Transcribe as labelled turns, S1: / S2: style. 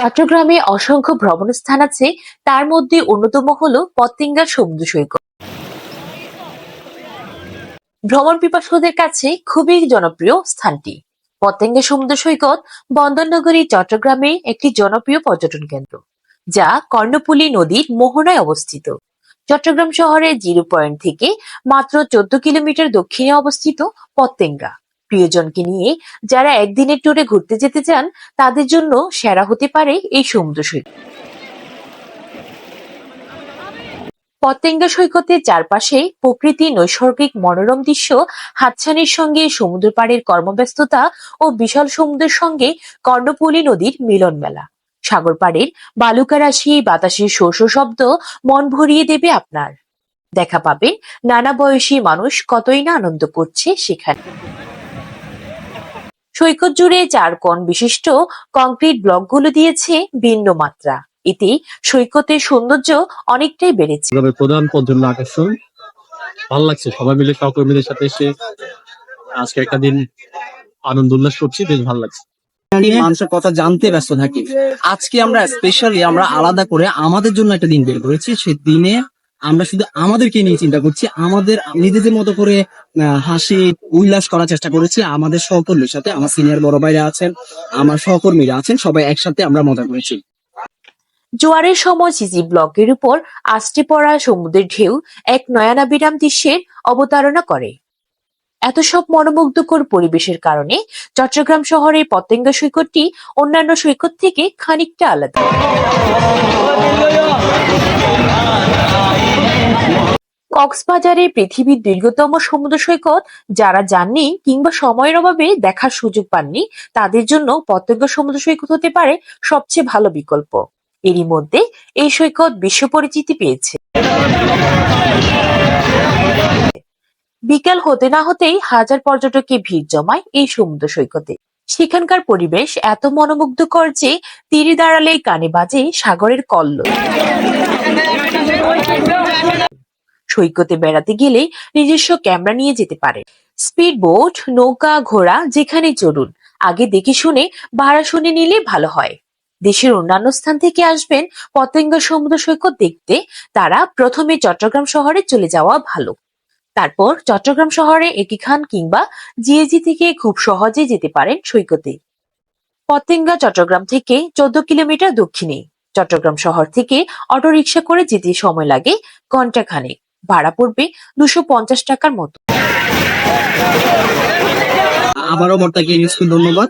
S1: চট্টগ্রামে অসংখ্য ভ্রমণ স্থান আছে। তার মধ্যে অন্যতম হল পতেঙ্গা সমুদ্র সৈকত। ভ্রমণ পিপাসুদের কাছে খুবই জনপ্রিয় স্থানটি। পতেঙ্গা সমুদ্র সৈকত বন্দরনগরী চট্টগ্রামে একটি জনপ্রিয় পর্যটন কেন্দ্র, যা কর্ণফুলী নদীর মোহনায় অবস্থিত। চট্টগ্রাম শহরের জিরো পয়েন্ট থেকে মাত্র চোদ্দ কিলোমিটার দক্ষিণে অবস্থিত পতেঙ্গা প্রিয়জনকে নিয়ে যারা একদিনের ট্যুরে ঘুরতে যেতে চান, তাদের জন্য সেরা হতে পারে এই সমুদ্র সৈকত। পতেঙ্গা সৈকতের চারপাশে প্রকৃতি নৈসর্গিক মনোরম দৃশ্য, হাতছানির সঙ্গে সমুদ্র পাড়ের কর্মব্যস্ততা ও বিশাল সমুদ্রের সঙ্গে কর্ণফুলী নদীর মিলন মেলা। সাগর পাড়ের বালুকা রাশি বাতাসের শোষ শব্দ মন ভরিয়ে দেবে আপনার। দেখা পাবেন নানা বয়সী মানুষ কতই না আনন্দ করছে সেখানে। সৈকত জুড়ে চার কোণ বিশিষ্ট কংক্রিট ব্লকগুলো দিয়েছে ভিন্ন মাত্রা। এতে সৈকতের সৌন্দর্য অনেকটাই বেড়েছে।
S2: প্রধান পর্যটন আকর্ষণ ভালো লাগছে। সবাই মিলে সহকর্মীদের সাথে এসে আজকে একটা দিন আনন্দ উল্লাস করছি। বেশ ভালো লাগছে।
S3: মানুষের কথা জানতে ব্যস্ত থাকি। আজকে আমরা স্পেশালি আমরা আলাদা করে আমাদের জন্য একটা দিন বের করেছি। সেই দিনে আমরা শুধু আমাদেরকে নিয়ে চিন্তা করছি, আমাদের নিজেদের মতো করে হাসি, উল্লাস করার চেষ্টা করেছি আমাদের সহকর্মীর সাথে। আমার সিনিয়র বড় ভাইরা আছেন, আমার সহকর্মীরা আছেন, সবাই একসাথে আমরা মজা করেছি।
S1: জোয়ারের সময় সিজি ব্লকের উপর আষ্টে পড়া সমুদ্রের ঢেউ এক নয়নাবিরাম দৃশ্যের অবতারণা করে। এত সব মনোমুগ্ধকর পরিবেশের কারণে চট্টগ্রাম শহরের পতেঙ্গা সৈকতটি অন্যান্য সৈকত থেকে খানিকটা আলাদা। কক্সবাজারে পৃথিবীর দীর্ঘতম সমুদ্র সৈকত, যারা যাননি কিংবা সময়ের অভাবে দেখার সুযোগ পাননি, তাদের জন্য পতেঙ্গা সমুদ্র সৈকত হতে পারে সবচেয়ে ভালো বিকল্প। এরই মধ্যে এই সৈকত বিশ্ব পরিচিতি পেয়েছে। বিকাল হতে না হতেই হাজার পর্যটকে ভিড় জমায় এই সমুদ্র সৈকতে। সেখানকার পরিবেশ এত মনোমুগ্ধকর যে তীরে দাঁড়ালেই কানে বাজে সাগরের কল্লোল। সৈকতে বেড়াতে গেলে নিজস্ব ক্যামেরা নিয়ে যেতে পারে। স্পিড বোট নৌকা, ঘোড়া যেখানে চলুন, আগে দেখে শুনে ভাড়া শুনে নিলে ভালো হয়। দেশের অন্যান্য স্থান থেকে আসবেন পতেঙ্গা সমুদ্র সৈকত দেখতে, তারা প্রথমে চট্টগ্রাম শহরে চলে যাওয়া ভালো। তারপর চট্টগ্রাম শহরে একিখান কিংবা জিএজি থেকে খুব সহজে যেতে পারেন সৈকতে। পতেঙ্গা চট্টগ্রাম থেকে চোদ্দ কিলোমিটার দক্ষিণে। চট্টগ্রাম শহর থেকে অটোরিকশা করে যেতে সময় লাগে ঘণ্টা খানেক ভাড়া পড়বে দুশো পঞ্চাশ টাকার মতো।
S3: আবারও মর্তাকে ধন্যবাদ।